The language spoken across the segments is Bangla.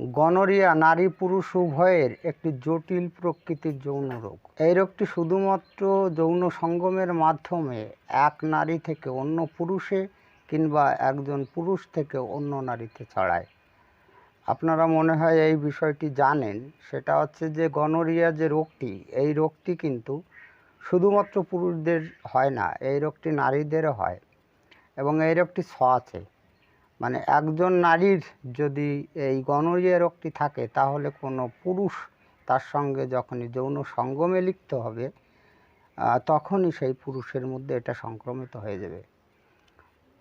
গনোরিয়া নারী পুরুষ উভয়ের একটি জটিল প্রকৃতির যৌন রোগ। এই রোগটি শুধুমাত্র যৌন সঙ্গমের মাধ্যমে এক নারী থেকে অন্য পুরুষে কিংবা একজন পুরুষ থেকে অন্য নারীতে ছড়ায়। আপনারা মনে হয় এই বিষয়টি জানেন, সেটা হচ্ছে যে গনোরিয়া যে রোগটি, এই রোগটি কিন্তু শুধুমাত্র পুরুষদের হয় না, এই রোগটি নারীদেরও হয় এবং এই রোগটি ছ আছে। মানে একজন নারীর যদি এই গনোরিয়া রোগটি থাকে, তাহলে কোনো পুরুষ তার সঙ্গে যখনই যৌন সঙ্গমে লিপ্ত হবে তখনই সেই পুরুষের মধ্যে এটা সংক্রমিত হয়ে যাবে।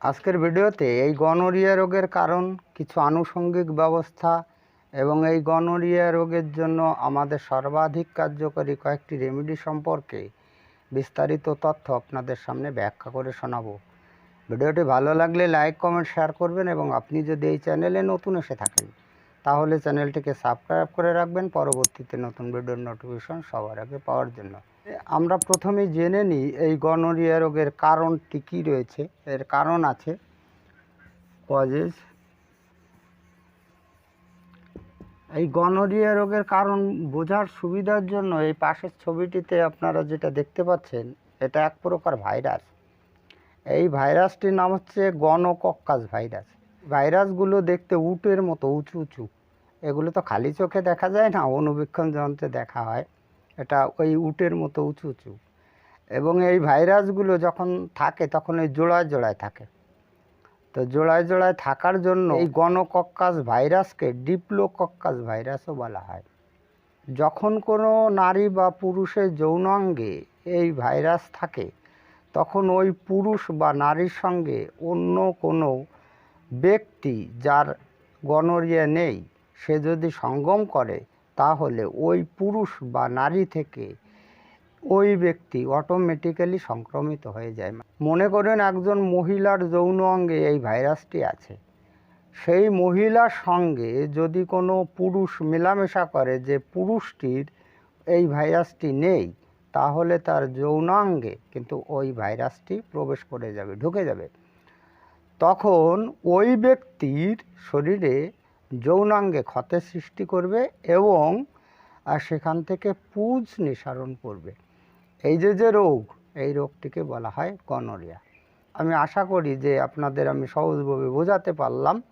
আজকের ভিডিওতে এই গনোরিয়া রোগের কারণ, কিছু আনুষঙ্গিক ব্যবস্থা এবং এই গনোরিয়া রোগের জন্য আমাদের সর্বাধিক কার্যকরী কয়েকটি রেমেডি সম্পর্কে বিস্তারিত তথ্য আপনাদের সামনে ব্যাখ্যা করে শোনাবো। ভিডিওটি ভালো লাগলে লাইক, কমেন্ট, শেয়ার করবেন এবং আপনি যদি এই চ্যানেলে নতুন এসে থাকেন, তাহলে চ্যানেলটিকে সাবস্ক্রাইব করে রাখবেন পরবর্তীতে নতুন ভিডিওর নোটিফিকেশন সবার আগে পাওয়ার জন্য। আমরা প্রথমেই জেনে নিই এই গনোরিয়া রোগের কারণটি কী রয়েছে, এর কারণ আছে। কজেস এই গনোরিয়া রোগের কারণ বোঝার সুবিধার জন্য এই পাশের ছবিটিতে আপনারা যেটা দেখতে পাচ্ছেন, এটা এক প্রকার ভাইরাস। এই ভাইরাসটির নাম হচ্ছে গণকক্কাস ভাইরাস। ভাইরাসগুলো দেখতে উটের মতো, উঁচু উঁচু। এগুলো তো খালি চোখে দেখা যায় না, অনুবীক্ষণ যন্ত্রে দেখা হয়। এটা ওই উটের মতো, উঁচু উঁচু। এবং এই ভাইরাসগুলো যখন থাকে, তখন ওই জোড়ায় জোড়ায় থাকে। তো জোড়ায় জোড়ায় থাকার জন্য এই গণকক্কাস ভাইরাসকে ডিপ্লোকক্কাস ভাইরাসও বলা হয়। যখন কোনো নারী বা পুরুষের যৌনাঙ্গে এই ভাইরাস থাকে তখন ওই পুরুষ বা নারীর সঙ্গে অন্য কোনো ব্যক্তি যার গনোরিয়া নেই, সে যদি সঙ্গম করে, তাহলে ওই পুরুষ বা নারী থেকে ওই ব্যক্তি অটোমেটিক্যালি সংক্রমিত হয়ে যায়। মনে করেন একজন মহিলার যৌন অঙ্গে এই ভাইরাসটি আছে। সেই মহিলার সঙ্গে যদি কোনো পুরুষ মেলামেশা করে যে পুরুষটির এই ভাইরাসটি নেই তাহলে তার যৌনাঙ্গে কিন্তু ওই ভাইরাসটি প্রবেশ করে যাবে, ঢুকে যাবে। তখন ওই ব্যক্তির শরীরে যৌনাঙ্গে ক্ষতের সৃষ্টি করবে এবং, আর সেখান থেকে পুজ নিঃসারণ করবে। এই যে যে রোগ, এই রোগটিকে বলা হয় গনোরিয়া। আমি আশা করি যে আপনাদের আমি সহজভাবে বোঝাতে পারলাম।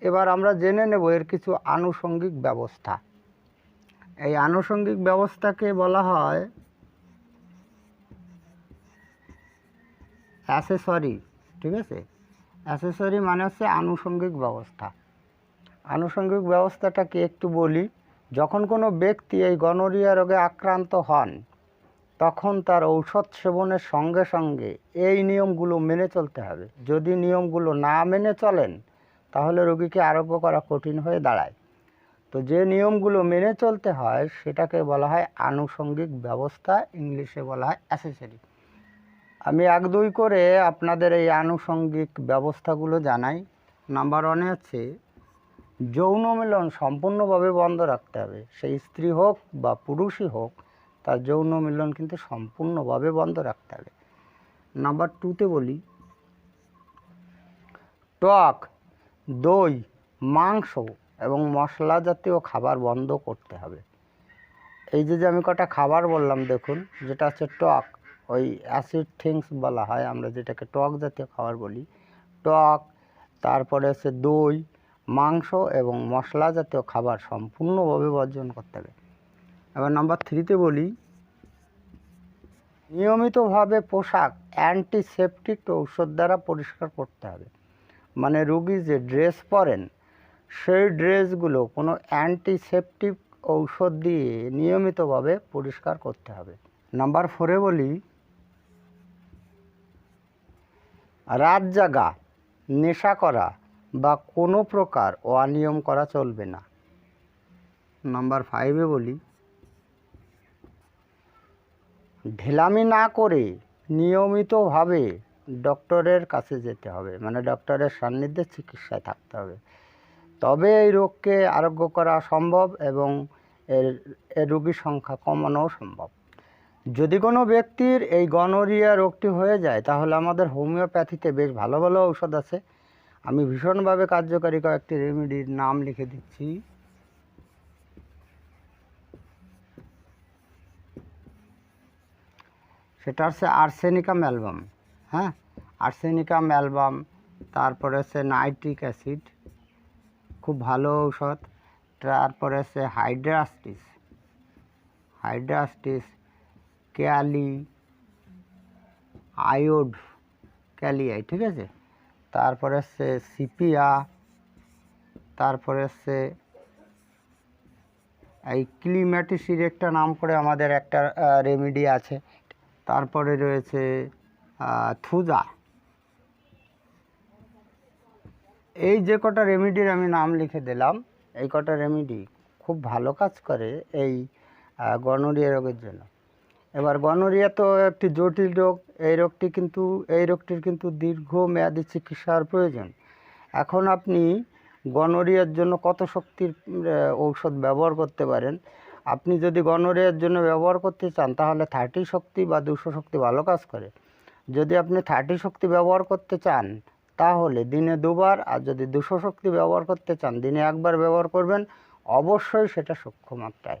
এবার আমরা জেনে নেব এর কিছু আনুষঙ্গিক ব্যবস্থা। এই আনুষঙ্গিক ব্যবস্থাকে বলা হয় অ্যাসেসরি, ঠিক আছে? অ্যাসেসরি মানে হচ্ছে আনুষঙ্গিক ব্যবস্থা। আনুষঙ্গিক ব্যবস্থাটাকে একটু বলি, যখন কোনো ব্যক্তি এই গনোরিয়া রোগে আক্রান্ত হন, তখন তার ঔষধ সেবনের সঙ্গে সঙ্গে এই নিয়মগুলো মেনে চলতে হবে। যদি নিয়মগুলো না মেনে চলেন, তাহলে রোগীকে আরোগ্য করা কঠিন হয়ে দাঁড়ায়। তো যে নিয়মগুলো মেনে চলতে হয়, সেটাকে বলা হয় আনুষঙ্গিক ব্যবস্থা, ইংলিশে বলা হয় অ্যাসেসরি। আমি এক দুই করে আপনাদের এই আনুষঙ্গিক ব্যবস্থাগুলো জানাই। নাম্বার ওয়ানে হচ্ছে, যৌন মিলন সম্পূর্ণভাবে বন্ধ রাখতে হবে। সেই স্ত্রী হোক বা পুরুষই হোক, তার যৌন মিলন কিন্তু সম্পূর্ণভাবে বন্ধ রাখতে হবে। নাম্বার টুতে বলি, টক, দই, মাংস এবং মশলা জাতীয় খাবার বন্ধ করতে হবে। এই যে যে আমি কটা খাবার বললাম, দেখুন, যেটা হচ্ছে টক। ওই অ্যাসিড থিংস বলা হয়, আমরা যেটাকে টক জাতীয় খাবার বলি। টক, তারপরে হচ্ছে দই, মাংস এবং মশলা জাতীয় খাবার সম্পূর্ণভাবে বর্জন করতে হবে। এবার নাম্বার থ্রিতে বলি, নিয়মিতভাবে পোশাক অ্যান্টিসেপটিক ঔষধ দ্বারা পরিষ্কার করতে হবে। মানে রুগী যে ড্রেস পরেন, সেই ড্রেসগুলো কোনো অ্যান্টিসেপটিক ঔষধ দিয়ে নিয়মিতভাবে পরিষ্কার করতে হবে। নাম্বার ফোরে বলি রাত জাগা, নেশা করা বা কোনো প্রকার অনিয়ম করা চলবে না। নাম্বার ফাইভে বলি, ঢেলামি না করে নিয়মিতভাবে ডক্টরের কাছে যেতে হবে মানে ডক্টরের সান্নিধ্যে চিকিৎসায় থাকতে হবে। তবে এই রোগকে আরোগ্য করা সম্ভব এবং এর রোগীর সংখ্যা কমানোও সম্ভব। যদি কোনো ব্যক্তির এই গনোরিয়া রোগটি হয়ে যায়, তাহলে আমাদের হোমিওপ্যাথিতে বেশ ভালো ভালো ঔষধ আছে। আমি ভীষণভাবে কার্যকারী কয়েকটি রেমেডির নাম লিখে দিচ্ছি। সেটা হচ্ছে আর্সেনিকাম অ্যালবাম হ্যাঁ? আর্সেনিকাম অ্যালবাম তারপরে হচ্ছে নাইট্রিক অ্যাসিড, খুব ভালো ঔষধ। তারপরে হচ্ছে হাইড্রাস্টিস হাইড্রাস্টিস ক্যালি, আয়োড ক্যালিয়াই ঠিক আছে? তারপরে হচ্ছে সিপিয়া, তারপরে হচ্ছে এই ক্লিম্যাটিসির একটা নাম করে আমাদের একটা রেমেডি আছে। তারপরে রয়েছে থুজা। এই যে কটা রেমেডির আমি নাম লিখে দিলাম, এই কটা রেমেডি খুব ভালো কাজ করে এই গনোরিয়া রোগের জন্য। এবার গনোরিয়া তো একটি জটিল রোগ, এই রোগটি কিন্তু, এই রোগটির কিন্তু দীর্ঘমেয়াদী চিকিৎসার প্রয়োজন। এখন আপনি গনোরিয়ার জন্য কত শক্তির ঔষধ ব্যবহার করতে পারেন? আপনি যদি গনোরিয়ার জন্য ব্যবহার করতে চান, তাহলে থার্টি শক্তি বা দুশো শক্তি ভালো কাজ করে। যদি আপনি থার্টি শক্তি ব্যবহার করতে চান, তাহলে দিনে দুবার, আর যদি দুশো শক্তি ব্যবহার করতে চান, দিনে একবার ব্যবহার করবেন, অবশ্যই সেটা সূক্ষ্ম মাত্রায়।